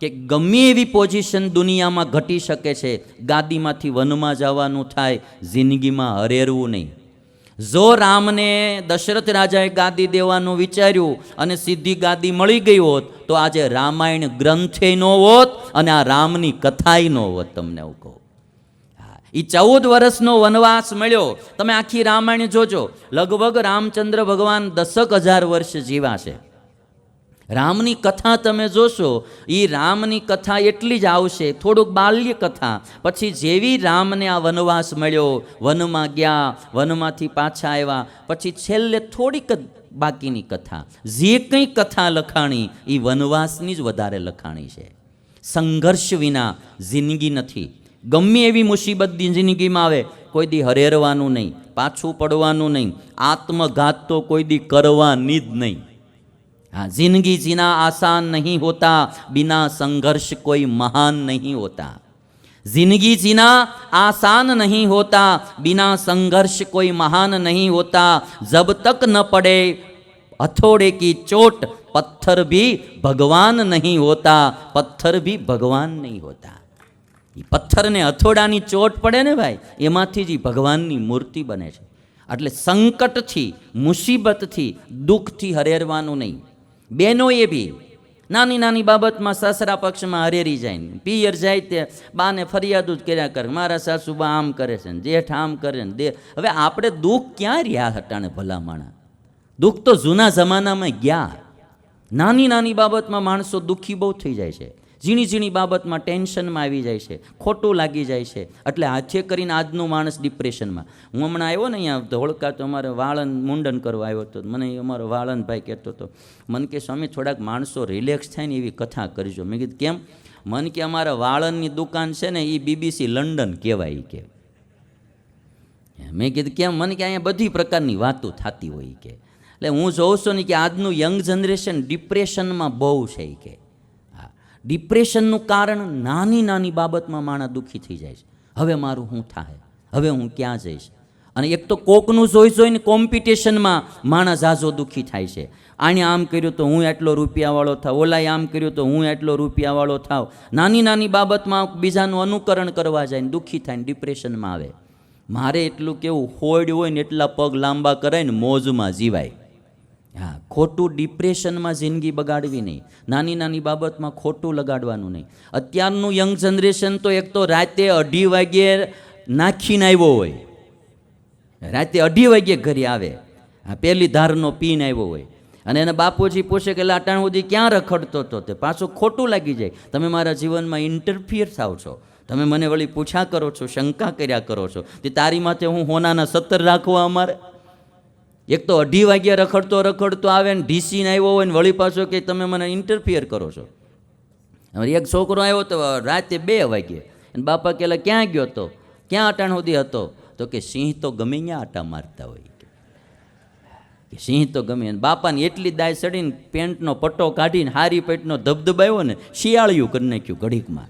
કે ગમે એવી પોઝિશન દુનિયામાં ઘટી શકે છે, ગાદીમાંથી વનમાં જવાનું થાય, જિંદગીમાં હરેરવું નહીં. જો રામને દશરથ રાજાએ ગાદી દેવાનું વિચાર્યું અને સીધી ગાદી મળી ગઈ હોત, તો આજે રામાયણ ગ્રંથે ન હોત અને આ રામની કથાય ન હોત તમને હું કહું. એ ચૌદ વર્ષનો વનવાસ મળ્યો. તમે આખી રામાયણ જોજો. લગભગ રામચંદ્ર ભગવાન દસક હજાર વર્ષ જીવા છે રામની કથા તમે જોશો એ રામની કથા એટલી જ આવશે, થોડુંક બાલ્ય કથા. પછી જેવી રામને આ વનવાસ મળ્યો, વનમાં ગયા, વનમાંથી પાછા આવ્યા, પછી છેલ્લે થોડીક બાકીની કથા. જે કંઈ કથા લખાણી એ વનવાસની જ વધારે લખાણી છે. સંઘર્ષ વિના જિંદગી નથી. ગમે એવી મુસીબત જિંદગીમાં આવે, કોઈ દી હરેરવાનું નહીં, પાછું પડવાનું નહીં, આત્મઘાત તો કોઈ દી કરવાની જ નહીં. हाँ जिंदगी जीना आसान नहीं होता बिना संघर्ष कोई महान नहीं होता जिंदगी जीना आसान नहीं होता बिना संघर्ष कोई महान नहीं होता जब तक न पड़े हथौड़े की चोट पत्थर भी भगवान नहीं होता पत्थर भी भगवान नहीं होता એ પથ્થરને હથોડાની ચોટ પડે ને ભાઈ એમાંથી જ ઈ ભગવાનની મૂર્તિ બને છે એટલે સંકટથી મુસીબતથી દુઃખથી હરેરવાનું નહીં બહેનોએ બી. નાની નાની બાબતમાં સાસરા પક્ષમાં હરેરી જાય ને. પિયર જાય તે બાને ફરિયાદ જ કર્યા કરે. મારા સાસુ બા આમ કરે છે ને, જેઠ આમ કરે ને, દે હવે આપણે દુઃખ ક્યાં રહ્યા હટાણે ભલા માણા દુઃખ તો જૂના જમાનામાં ગયા. નાની નાની બાબતમાં માણસો દુઃખી બહુ થઈ જાય છે. ઝીણી ઝીણી બાબતમાં ટેન્શનમાં આવી જાય છે, ખોટું લાગી જાય છે. એટલે હાથે કરીને આજનો માણસ ડિપ્રેશનમાં. હું હમણાં આવ્યો ને અહીંયા ધોળકા તો અમારે વાળન મુંડન કરવા આવ્યો હતો મને અમારો વાળનભાઈ કહેતો હતો, મને કે સ્વામી, થોડાક માણસો રિલેક્સ થાય ને એવી કથા કરજો. મેં કીધું, કેમ? મન કે અમારા વાળનની દુકાન છે ને એ બીબીસી લંડન કહેવાય કે. મેં કીધું, કેમ? મને કે અહીંયા બધી પ્રકારની વાતો થતી હોય કે. એટલે હું જોઉં છું ને કે આજનું યંગ જનરેશન ડિપ્રેશનમાં બહુ છે કે. ડિપ્રેશનનું કારણ નાની નાની બાબતમાં માણસ દુઃખી થઈ જાય છે. હવે મારું શું થાય? હવે હું ક્યાં જઈશ? અને એક તો કોકનું જોઈ જોઈને કોમ્પિટિશનમાં માણસ ઝાઝો દુઃખી થાય છે. આણે આમ કર્યું તો હું એટલો રૂપિયાવાળો થાવ, ઓલાએ આમ કર્યું તો હું એટલો રૂપિયાવાળો થાવ. નાની નાની બાબતમાં બીજાનું અનુકરણ કરવા જાય ને દુઃખી થાય ને ડિપ્રેશનમાં આવે. મારે એટલું કેવું હોડ હોય ને એટલા પગ લાંબા કરાય ને મોજમાં જીવાય. હા, ખોટું ડિપ્રેશનમાં જિંદગી બગાડવી નહીં. નાની નાની બાબતમાં ખોટું લગાડવાનું નહીં. અત્યારનું યંગ જનરેશન તો એક તો રાતે અઢી વાગ્યે નાખીને આવ્યો હોય. રાતે અઢી વાગ્યે ઘરે આવે. હા પહેલી ધારનો પીને આવ્યો હોય. અને એને બાપુજી પૂછે કે લાટાણ સુધી ક્યાં રખડતો હતો તે? પાછું ખોટું લાગી જાય. તમે મારા જીવનમાં ઇન્ટરફિયર થાવ છો. તમે મને વળી પૂછા કરો છો, શંકા કર્યા કરો છો. તે તારી માથે હું હોનાના સત્તર રાખવા અમારે? એક તો અઢી વાગ્યા રખડતો રખડતો આવે ને ઢીસીને આવ્યો હોય ને વળી પાછો કે તમે મને ઇન્ટરફિયર કરો છો. એક છોકરો આવ્યો તો રાતે બે વાગ્યે. અને બાપા કહેલા, ક્યાં ગયો હતો ક્યાં અટાણ સુધી હતો? તો કે, સિંહ તો ગમે ત્યાં આટા મારતા હોય. કે, સિંહ તો ગમે. બાપાને એટલી દાય ચડીને પેન્ટનો પટ્ટો કાઢીને, હારી પેટનો ધબધબાયો ને શિયાળિયું કરી નાખ્યું ઘડીકમાં.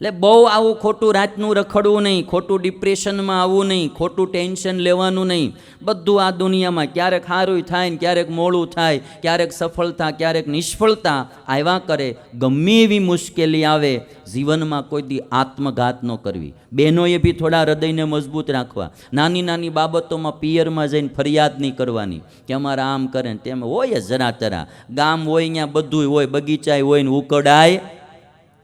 એટલે બહુ આવું ખોટું રાતનું રખડવું નહીં, ખોટું ડિપ્રેશનમાં આવવું નહીં, ખોટું ટેન્શન લેવાનું નહીં. બધું આ દુનિયામાં ક્યારેક સારું થાય ને ક્યારેક મોડું થાય, ક્યારેક સફળતા, ક્યારેક નિષ્ફળતા આવ્યા કરે. ગમે એવી મુશ્કેલી આવે, જીવનમાં કોઈ દી આત્મઘાત ન કરવી. બહેનોએ બી થોડા હૃદયને મજબૂત રાખવા. નાની નાની બાબતોમાં પિયરમાં જઈને ફરિયાદ નહીં કરવાની. કે અમારા આમ કરે ને તેમ. હોય જરા તરા. ગામ હોય ત્યાં બધું હોય, બગીચાય હોય ને ઉકડાય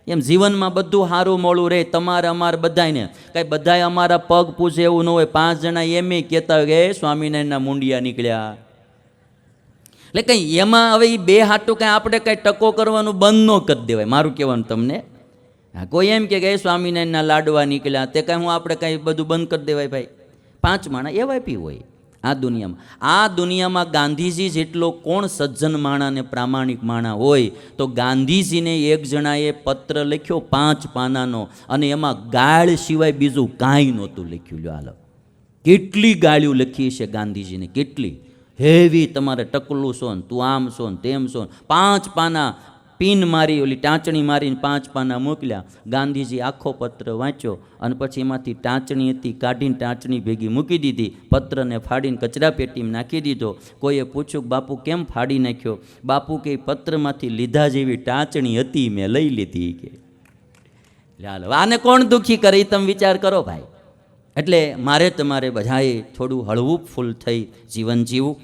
એમ જીવનમાં બધું સારું મોડું રહે તમારે અમારે બધાને કાંઈ બધાય અમારા પગ પૂછે એવું ન હોય. પાંચ જણા એમ કહેતા કે સ્વામિનારાયણના મુંડિયા નીકળ્યા. એટલે કંઈ એમાં હવે એ બે હાટું કાંઈ આપણે કાંઈ ટકો કરવાનું બંધ ન કરી દેવાય. મારું કહેવાનું તમને. હા, કોઈ એમ કે સ્વામિનારાયણના લાડવા નીકળ્યા. તે કાંઈ હું આપણે કાંઈ બધું બંધ કરી દેવાય ભાઈ. પાંચ માણા એવાય પી હોય. આ દુનિયામાં. આ દુનિયામાં ગાંધીજી જેટલો કોણ સજ્જન માણા ને પ્રામાણિક માણા હોય, તો ગાંધીજીને એક જણાએ પત્ર લખ્યો પાંચ પાનાનો, અને એમાં ગાળ સિવાય બીજું કાંઈ નહોતું લખ્યું. લ્યો હાલ. કેટલી ગાળ્યું લખી છે ગાંધીજીને? કેટલી? હેવી તમારે ટકલું છો ને તું આમ છો ને તેમ છો પાંચ પાના પિન મારી, ઓલી ટાંચણી મારીને પાંચ પાના મોકલ્યા. ગાંધીજી આખો પત્ર વાંચ્યો અને પછી એમાંથી ટાંચણી હતી, કાઢીને ટાંચણી ભેગી મૂકી દીધી. પત્રને ફાડીને કચરા પેટીમાં નાખી દીધો. કોઈએ પૂછ્યું બાપુ કેમ ફાડી નાખ્યો? બાપુ કે પત્રમાંથી લીધા જેવી ટાંચણી હતી, મેં લઈ લીધી કે. ચાલો આને કોણ દુઃખી કરે તમે વિચાર કરો ભાઈ. એટલે મારે તમારે બધાએ થોડું હળવું ફૂલ થઈ જીવન જીવવું.